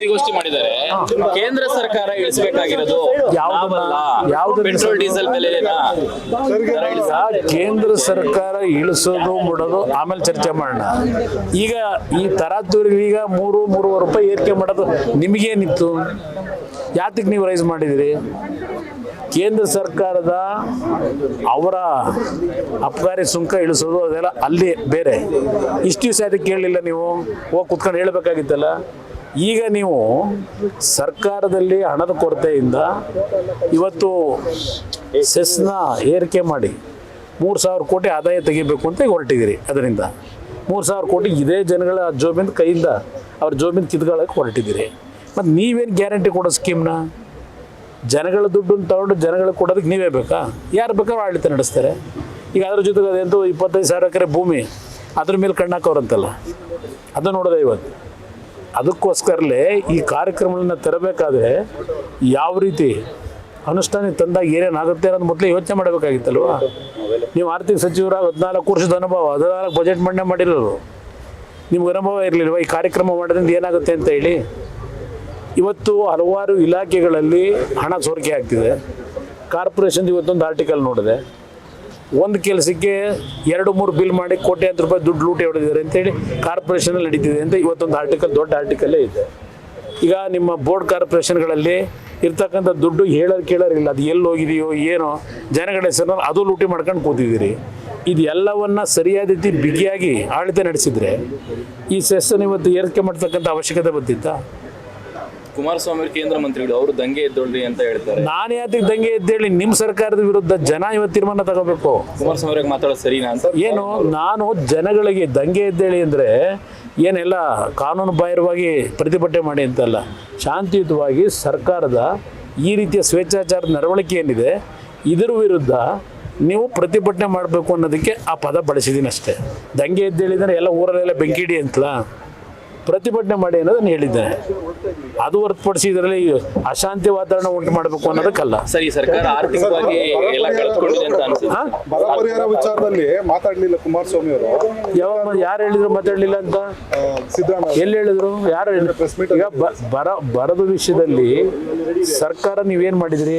ಸುದ್ದಿಗೋಷ್ಠಿ ಮಾಡಿದ್ದಾರೆ. ಕೇಂದ್ರ ಸರ್ಕಾರ ಇಳಿಸಬೇಕಾಗಿರೋದು ಯಾವ್ದಲ್ಲ ಯಾವ್ದು ಪೆಟ್ರೋಲ್ ಡೀಸೆಲ್ ಆ ಕೇಂದ್ರ ಸರ್ಕಾರ ಇಳಿಸೋದು ಬಿಡೋದು ಆಮೇಲೆ ಚರ್ಚೆ ಮಾಡೋಣ. ಈಗ ಈ ತರಾತುರಿಗೆ ಈಗ ಮೂರು ಮೂರುವರೆ ರೂಪಾಯಿ ಏರಿಕೆ ಮಾಡೋದು ನಿಮಗೇನಿತ್ತು? ಯಾತಕ್ಕೆ ನೀವು ರೈಸ್ ಮಾಡಿದಿರಿ? ಕೇಂದ್ರ ಸರ್ಕಾರದ ಅವರ ಅಪಕಾರಿ ಸುಂಕ ಇಳಿಸೋದು ಅದೆಲ್ಲ ಅಲ್ಲಿ ಬೇರೆ. ಇಷ್ಟು ದಿವಸ ಅದಕ್ಕೆ ಕೇಳಲಿಲ್ಲ ನೀವು? ಹೋಗಿ ಕುತ್ಕೊಂಡು ಹೇಳ್ಬೇಕಾಗಿತ್ತಲ್ಲ? ಈಗ ನೀವು ಸರ್ಕಾರದಲ್ಲಿ ಹಣದ ಕೊರತೆಯಿಂದ ಇವತ್ತು ಸೆಸ್ನ ಏರಿಕೆ ಮಾಡಿ ಮೂರು ಸಾವಿರ ಕೋಟಿ ಆದಾಯ ತೆಗಿಬೇಕು ಅಂತ ಹೊರಟಿದ್ದೀರಿ ಅದರಿಂದ. ಮೂರು ಸಾವಿರ ಕೋಟಿ ಇದೇ ಜನಗಳ ಜೋಬಿಂದ ಕೈಯಿಂದ ಅವ್ರ ಜೋಬಿಂದ ಕಿತ್ಕೊಳ್ಳೋಕೆ ಹೊರಟಿದ್ದೀರಿ. ಮತ್ತು ನೀವೇನು ಗ್ಯಾರಂಟಿ ಕೊಡೋ ಸ್ಕೀಮ್ನ? ಜನಗಳ ದುಡ್ಡನ್ನು ತಗೊಂಡು ಜನಗಳಿಗೆ ಕೊಡೋದಕ್ಕೆ ನೀವೇ ಬೇಕಾ? ಯಾರು ಬೇಕಾದ್ರೂ ಆಡಳಿತ ನಡೆಸ್ತಾರೆ. ಈಗ ಅದ್ರ ಜೊತೆಗೆ ಅದೆಂತೂ ಇಪ್ಪತ್ತೈದು ಸಾವಿರ ಎಕರೆ ಭೂಮಿ ಅದ್ರ ಮೇಲೆ ಕಣ್ಣಾಕವ್ರಂತಲ್ಲ ಅದು ನೋಡೋದೇ ಇವತ್ತು. ಅದಕ್ಕೋಸ್ಕರಲೇ ಈ ಕಾರ್ಯಕ್ರಮಗಳನ್ನ ತರಬೇಕಾದ್ರೆ ಯಾವ ರೀತಿ ಅನುಷ್ಠಾನಕ್ಕೆ ತಂದಾಗ ಏನೇನಾಗುತ್ತೆ ಅನ್ನೋದು ಮೊದಲೇ ಯೋಚನೆ ಮಾಡಬೇಕಾಗಿತ್ತಲ್ವ? ನೀವು ಆರ್ಥಿಕ ಸಚಿವರ ಹದಿನಾಲ್ಕು ವರ್ಷದ ಅನುಭವ, ಹದಿನಾಲ್ಕು ಬಜೆಟ್ ಮಂಡನೆ ಮಾಡಿರೋರು. ನಿಮ್ಗೆ ಅನುಭವ ಇರಲಿಲ್ವ ಈ ಕಾರ್ಯಕ್ರಮ ಮಾಡೋದ್ರಿಂದ ಏನಾಗುತ್ತೆ ಅಂತ ಹೇಳಿ? ಇವತ್ತು ಹಲವಾರು ಇಲಾಖೆಗಳಲ್ಲಿ ಹಣ ಸೋರಿಕೆ ಆಗ್ತಿದೆ. ಕಾರ್ಪೊರೇಷನ್ ಇವತ್ತೊಂದು ಆರ್ಟಿಕಲ್ ನೋಡಿದೆ. ಒಂದು ಕೆಲಸಕ್ಕೆ ಎರಡು, ಮೂರು ಬಿಲ್ ಮಾಡಿ ಕೋಟ್ಯಾಂತರ ರೂಪಾಯಿ ದುಡ್ಡು ಲೂಟಿ ಹೊಡೆದಿದ್ದಾರೆ ಅಂತೇಳಿ ಕಾರ್ಪೊರೇಷನಲ್ಲಿ ನಡೀತಿದೆ ಅಂತ ಇವತ್ತೊಂದು ಆರ್ಟಿಕಲ್ ದೊಡ್ಡ ಆರ್ಟಿಕಲ್ಲೇ ಇದೆ. ಈಗ ನಿಮ್ಮ ಬೋರ್ಡ್ ಕಾರ್ಪೊರೇಷನ್ಗಳಲ್ಲಿ ಇರ್ತಕ್ಕಂಥ ದುಡ್ಡು ಹೇಳೋರು ಕೇಳೋರಿಲ್ಲ ಅದು ಎಲ್ಲಿ ಹೋಗಿದೆಯೋ ಏನೋ ಜನಗಳ ಹೆಸರಿನಲ್ಲಿ ಅದು ಲೂಟಿ ಮಾಡ್ಕೊಂಡು ಕೂತಿದ್ದೀರಿ. ಇದು ಎಲ್ಲವನ್ನ ಸರಿಯಾದ ರೀತಿ ಬಿಗಿಯಾಗಿ ಆಳ್ತೆ ನಡೆಸಿದ್ರೆ ಈ ಸೆಸ್ಸನ್ನು ಇವತ್ತು ಏರಿಕೆ ಮಾಡ್ತಕ್ಕಂಥ ಅವಶ್ಯಕತೆ ಬಂದಿತ್ತಾ? ಕುಮಾರಸ್ವಾಮಿ ಕೇಂದ್ರ ಮಂತ್ರಿಗಳು ಅವರು ದಂಗೆ ಎದ್ದೊಳ್ರಿ ಅಂತ ಹೇಳ್ತಾರೆ. ನಾನು ಯಾತಿಗೆ ದಂಗೆ ಎದ್ದೇಳಿ ನಿಮ್ಮ ಸರ್ಕಾರದ ವಿರುದ್ಧ ಜನ ಇವತ್ತು ತೀರ್ಮಾನ ತಗೋಬೇಕು. ಕುಮಾರಸ್ವಾಮಿ ಮಾತಾಡೋದು ಸರಿನಾ ಅಂತ? ಏನು ನಾನು ಜನಗಳಿಗೆ ದಂಗೆ ಎದ್ದೇಳಿ ಅಂದರೆ ಏನೆಲ್ಲ ಕಾನೂನು ಬಾಹಿರವಾಗಿ ಪ್ರತಿಭಟನೆ ಮಾಡಿ ಅಂತಲ್ಲ ಶಾಂತಿಯುತವಾಗಿ ಸರ್ಕಾರದ ಈ ರೀತಿಯ ಸ್ವೇಚ್ಛಾಚಾರದ ನಡವಳಿಕೆ ಏನಿದೆ ಇದರ ವಿರುದ್ಧ ನೀವು ಪ್ರತಿಭಟನೆ ಮಾಡಬೇಕು ಅನ್ನೋದಕ್ಕೆ ಆ ಪದ ಬಳಸಿದ್ದೀನಿ ಅಷ್ಟೇ ದಂಗೆ ಎದ್ದೇಳಿದ್ರೆ ಎಲ್ಲ ಊರಲ್ಲೆಲ್ಲ ಬೆಂಕಿಡಿ ಅಂತಲ್ಲ? ಪ್ರತಿಭಟನೆ ಮಾಡಿ ಅನ್ನೋದನ್ನು ಹೇಳಿದ್ದೇನೆ ಅದು ಹೊರತುಪಡಿಸಿ ಇದರಲ್ಲಿ ಅಶಾಂತಿ ವಾತಾವರಣ ಉಂಟು ಮಾಡಬೇಕು ಅನ್ನೋದಕ್ಕಲ್ಲ. ಸರಿ ಸರ್ಕಾರ ಆರ್ಥಿಕವಾಗಿ ಎಲ್ಲ ಕಳೆದುಕೊಂಡಿದೆ ಅಂತ? ಬರ ಪರಿಹಾರ ವಿಚಾರದಲ್ಲಿ ಮಾತಾಡ್ಲಿಲ್ಲ ಕುಮಾರಸ್ವಾಮಿ ಅವರು. ಯಾವಾಗ ಯಾರು ಹೇಳಿದ್ರು ಮಾತಾಡಲಿಲ್ಲ ಅಂತ? ಸಿದ್ದರಾಮಯ್ಯ ಎಲ್ಲಿ ಹೇಳಿದ್ರು? ಯಾರು ಈಗ ಬ- ಬರ ಬರದ ವಿಷಯದಲ್ಲಿ ಸರ್ಕಾರ ನೀವೇನು ಮಾಡಿದ್ರಿ?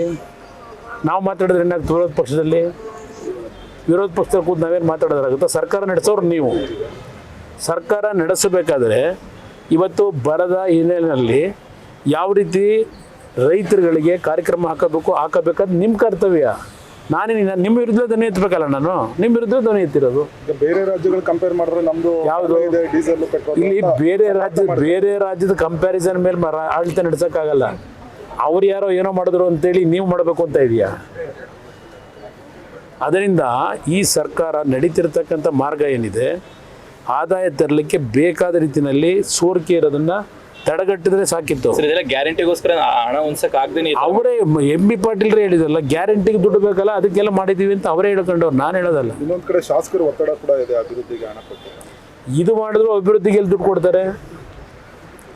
ನಾವು ಮಾತಾಡಿದ್ರೆ ಏನಾಗ್ತದೆ ವಿರೋಧ ಪಕ್ಷದಲ್ಲಿ? ವಿರೋಧ ಪಕ್ಷದಲ್ಲಿ ಕೂತು ನಾವೇನು ಮಾತಾಡೋದಾಗುತ್ತೆ? ಸರ್ಕಾರ ನಡೆಸೋರು ನೀವು. ಸರ್ಕಾರ ನಡೆಸಬೇಕಾದ್ರೆ ಇವತ್ತು ಬರದ ಹಿನ್ನೆಲೆಯಲ್ಲಿ ಯಾವ ರೀತಿ ರೈತರುಗಳಿಗೆ ಕಾರ್ಯಕ್ರಮ ಹಾಕಬೇಕು ಹಾಕಬೇಕಾದ್ರೆ ನಿಮ್ಮ ಕರ್ತವ್ಯ. ನಾನೇ ನಿಮ್ಮ ವಿರುದ್ಧ ಧ್ವನಿ ಎತ್ತಬೇಕಲ್ಲ ನಾನು? ನಿಮ್ಮ ವಿರುದ್ಧ ಧ್ವನಿ ಎತ್ತಿರೋದು. ಬೇರೆ ರಾಜ್ಯಗಳು ಕಂಪೇರ್ ಮಾಡಿದ್ರೆ ನಮ್ದು ಯಾವ್ದು? ಡೀಸೆಲ್ ಇಲ್ಲಿ ಬೇರೆ ರಾಜ್ಯ ಬೇರೆ ರಾಜ್ಯದ ಕಂಪ್ಯಾರಿಸನ್ ಮೇಲೆ ಆಡಳಿತ ನಡೆಸೋಕ್ಕಾಗಲ್ಲ. ಅವ್ರು ಯಾರೋ ಏನೋ ಮಾಡಿದ್ರು ಅಂತೇಳಿ ನೀವು ಮಾಡಬೇಕು ಅಂತ ಇದೆಯಾ? ಅದರಿಂದ ಈ ಸರ್ಕಾರ ನಡೀತಿರ್ತಕ್ಕಂಥ ಮಾರ್ಗ ಏನಿದೆ? ಆದಾಯ ತರಲಿಕ್ಕೆ ಬೇಕಾದ ರೀತಿಯಲ್ಲಿ ಸೋರಿಕೆ ಇರೋದನ್ನ ತಡೆಗಟ್ಟಿದ್ರೆ ಸಾಕಿತ್ತು. ಗ್ಯಾರಂಟಿಗೋಸ್ಕರ ಹಣ ಹೊಂದಕ್ ಆಗದೇನೆ ಅವರೇ ಎಂ ಬಿ ಪಾಟೀಲ್ರೇ ಹೇಳಿದಲ್ಲ ಗ್ಯಾರಂಟಿಗೆ ದುಡ್ಡು ಬೇಕಲ್ಲ ಅದಕ್ಕೆಲ್ಲ ಮಾಡಿದೀವಿ ಅಂತ ಅವರೇ ಹೇಳ್ಕೊಂಡವ್ರು ನಾನು ಹೇಳೋದಲ್ಲ. ಇನ್ನೊಂದ್ ಕಡೆ ಶಾಸಕರು ಒತ್ತಡ ಕೂಡ ಇದೆ ಅಭಿವೃದ್ಧಿಗೆ ಹಣ ಕೊಟ್ಟು. ಇದು ಮಾಡಿದ್ರು ಅಭಿವೃದ್ಧಿಗೆ ಎಲ್ಲಿ ದುಡ್ಡು ಕೊಡ್ತಾರೆ.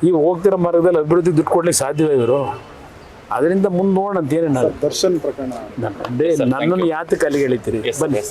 ಈಗ ಹೋಗ್ತಿರೋ ಮಾರ್ಗದಲ್ಲಿ ಅಭಿವೃದ್ಧಿ ದುಡ್ಡು ಕೊಡ್ಲಿಕ್ಕೆ ಸಾಧ್ಯವೇ ಇವರು. ಅದರಿಂದ ಮುಂದೆ ನೋಡೋಣ ಅಂತ ಏನೇನು ದರ್ಶನ್ ಪ್ರಕರಣ. ನನ್ನನ್ನು ಯಾತಕ್ಕೆ ಅಲ್ಲಿಗೆ ಎಳಿತೀರಿ? ಬನ್ನಿ.